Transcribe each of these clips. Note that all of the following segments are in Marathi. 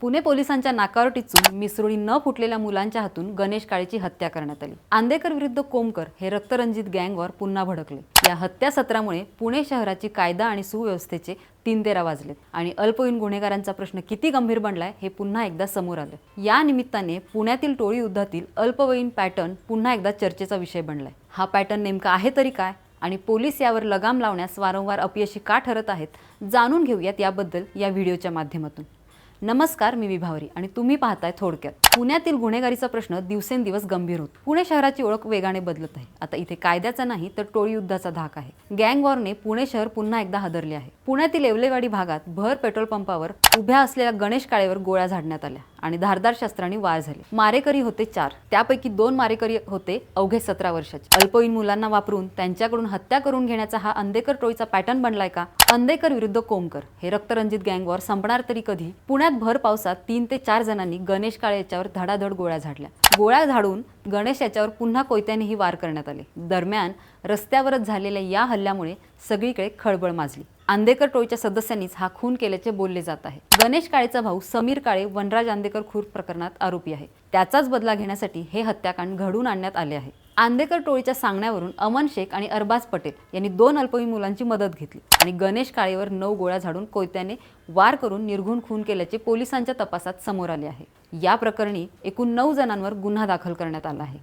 पुणे पोलिसांच्या नाकावर टिचून मिसरुळी न फुटलेल्या मुलांच्या हातून गणेश काळेची हत्या करण्यात आली. आंदेकर विरुद्ध कोमकर हे रक्तरंजित गँगवर पुन्हा भडकले. या हत्या सत्रामुळे पुणे शहराची कायदा आणि सुव्यवस्थेचे तीन तेरा वाजलेत आणि अल्पवयीन गुन्हेगारांचा प्रश्न किती गंभीर बनलाय हे पुन्हा एकदा समोर आलं या निमित्ताने पुण्यातील टोळी युद्धातील अल्पवयीन पॅटर्न पुन्हा एकदा चर्चेचा विषय बनलाय. हा पॅटर्न नेमका आहे तरी काय आणि पोलीस यावर लगाम लावण्यास वारंवार अपयशी का ठरत आहेत जाणून घेऊयात याबद्दल या व्हिडिओच्या माध्यमातून. नमस्कार मी विभावरी आणि तुम्ही पाहताय थोडक्यात. पुण्यातील गुन्हेगारीचा प्रश्न दिवसेंदिवस गंभीर होत. पुणे शहराची ओळख वेगाने बदलत आहे. आता इथे कायद्याचा नाही तर टोळी युद्धाचा धाक आहे. गँग वॉरने पुणे शहर पुन्हा एकदा हादरले आहे. पुण्यातील येवलेवाडी भागात भर पेट्रोल पंपावर उभ्या असलेल्या गणेश काळेवर गोळ्या झाडण्यात आल्या. आणि धारदार शस्त्रांनी वार झाले. मारेकरी होते चार. त्यापैकी दोन मारेकरी होते अवघे सतरा वर्षाचे. अल्पवयीन मुलांना वापरून त्यांच्याकडून हत्या करून घेण्याचा हा अंदेकर टोळीचा पॅटर्न बनलाय का? अंदेकर विरुद्ध कोमकर. हे रक्तरंजित गँगवॉर संपणार तरी कधी? पुण्यात भर पावसात तीन ते चार जणांनी गणेश काळे याच्यावर धडाधड गोळ्या झाडल्या. गोळ्या झाडून गणेश याच्यावर पुन्हा कोयत्यानेही वार करण्यात आले. दरम्यान रस्त्यावरच झालेल्या या हल्ल्यामुळे सगळीकडे खळबळ माजली. आंदेकर टोळीच्या सदस्यांनीच हा खून केल्याचे बोलले जात आहे. गणेश काळेचा भाऊ समीर काळे वनराज आंदेकर खूर प्रकरणात आरोपी आहे. त्याचाच बदला घेण्यासाठी हे हत्याकांड घडवून आणण्यात आले आहे. आंदेकर टोळीच्या सांगण्यावरून अमन शेख आणि अरबाज पटेल यांनी दोन अल्पवयीन मुलांची मदत घेतली आणि गणेश काळेवर नऊ गोळ्या झाडून कोयत्याने वार करून निर्घुण खून केल्याचे पोलिसांच्या तपासात समोर आले आहे. या प्रकरणी एकूण नऊ जणांवर गुन्हा दाखल करण्यात आला आहे.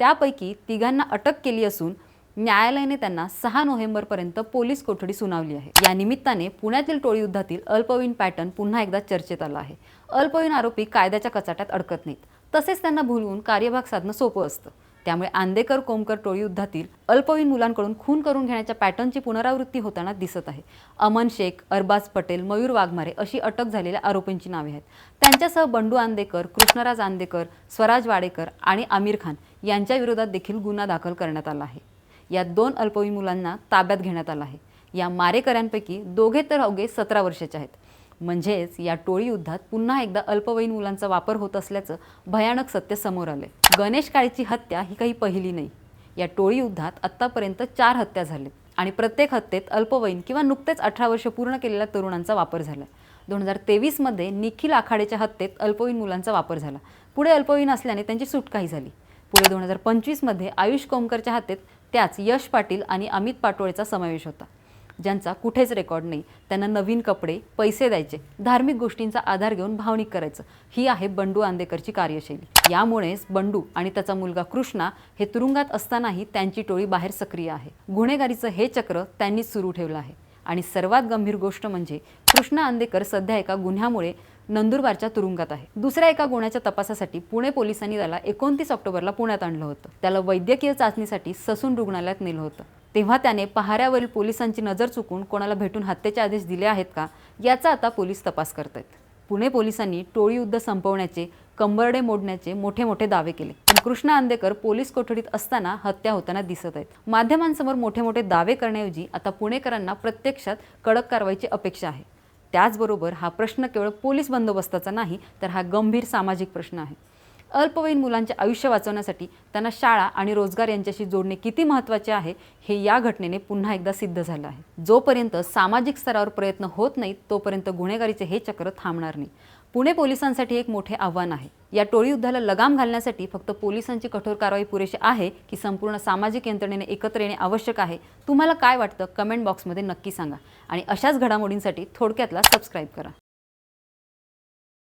त्यापैकी तिघांना अटक केली असून न्यायालयाने त्यांना सहा नोव्हेंबरपर्यंत पोलीस कोठडी सुनावली आहे. या निमित्ताने पुण्यातील टोळी युद्धातील अल्पवयीन पॅटर्न पुन्हा एकदा चर्चेत आला आहे. अल्पवयीन आरोपी कायद्याच्या कचाट्यात अडकत नाहीत. तसेच त्यांना भुलवून कार्यभाग साधणं सोपं असतं. त्यामुळे आंदेकर कोमकर टोळी युद्धातील अल्पवयीन मुलांकडून खून करून घेण्याच्या पॅटर्नची पुनरावृत्ती होताना दिसत आहे. अमन शेख अरबाज पटेल मयूर वाघमारे अशी अटक झालेल्या आरोपींची नावे आहेत. त्यांच्यासह बंडू आंदेकर कृष्णराज आंदेकर स्वराज वाडेकर आणि आमिर खान यांच्या विरोधात देखील गुन्हा दाखल करण्यात आला आहे. या दोन अल्पवयीन मुलांना ताब्यात घेण्यात आलं आहे. या मारेकऱ्यांपैकी दोघे तर अवघे सतरा वर्षाचे आहेत. म्हणजेच या टोळी युद्धात पुन्हा एकदा अल्पवयीन मुलांचा वापर होत असल्याचं भयानक सत्य समोर आलंय. गणेश काळेची हत्या ही काही पहिली नाही. या टोळी युद्धात आत्तापर्यंत चार हत्या झाल्या आणि प्रत्येक हत्येत अल्पवयीन किंवा नुकतेच अठरा वर्ष पूर्ण केलेल्या तरुणांचा वापर झाला. दोन हजार तेवीसमध्ये निखिल आखाडेच्या हत्येत अल्पवयीन मुलांचा वापर झाला. पुढे अल्पवयीन असल्याने त्यांची सुटकाही झाली. पुढे दोन हजार पंचवीसमध्ये आयुष कोमकरच्या हत्येत त्याच यश पाटील आणि अमित पाटोळेचा समावेश होता. ज्यांचा कुठेच रेकॉर्ड नाही त्यांना नवीन कपडे पैसे द्यायचे धार्मिक गोष्टींचा आधार घेऊन भावनिक करायचं ही आहे बंडू आंदेकरची कार्यशैली. यामुळेच बंडू आणि त्याचा मुलगा कृष्णा हे तुरुंगात असतानाही त्यांची टोळी बाहेर सक्रिय आहे. गुन्हेगारीचं हे चक्र त्यांनीच सुरू ठेवलं आहे. आणि सर्वात गंभीर गोष्ट म्हणजे कृष्णा आंदेकर सध्या एका गुन्ह्यामुळे नंदुरबारच्या तुरुंगात आहे. दुसऱ्या एका गुन्ह्याच्या तपासासाठी पुणे पोलिसांनी त्याला एकोणतीस ऑक्टोबरला पुण्यात आणलं होतं. त्याला वैद्यकीय चाचणीसाठी ससून रुग्णालयात नेलं होतं. तेव्हा त्याने पहाऱ्यावरील पोलिसांची नजर चुकून कोणाला भेटून हत्येचे आदेश दिले आहेत का याचा आता पोलीस तपास करत आहेत पुणे पोलिसांनी टोळी युद्ध संपवण्याचे कंबरडे मोडण्याचे मोठे मोठे दावे केले. पण कृष्णा आंदेकर पोलीस कोठडीत असताना हत्या होताना दिसत आहेत. माध्यमांसमोर मोठे मोठे दावे करण्याऐवजी आता पुणेकरांना प्रत्यक्षात कडक कारवाईची अपेक्षा आहे. त्याचबरोबर हा प्रश्न केवळ पोलीस बंदोबस्ताचा नाही तर हा गंभीर सामाजिक प्रश्न आहे. अल्पवयीन मुलांचे आयुष्य वाचवण्यासाठी त्यांना शाळा आणि रोजगार यांच्याशी जोडणे किती महत्त्वाचे आहे हे या घटनेने पुन्हा एकदा सिद्ध झालं आहे. जोपर्यंत सामाजिक स्तरावर प्रयत्न होत नाहीत तोपर्यंत गुन्हेगारीचे हे चक्र थांबणार नाही. पुणे पोलिसांसाठी एक मोठे आव्हान आहे. या टोळी युद्धाला लगाम घालण्यासाठी फक्त पोलिसांची कठोर कारवाई पुरेशी आहे की संपूर्ण सामाजिक यंत्रणेने एकत्र येणे आवश्यक आहे? तुम्हाला काय वाटतं? कमेंट बॉक्समध्ये नक्की सांगा. आणि अशाच घडामोडींसाठी थोडक्यातला सबस्क्राईब करा.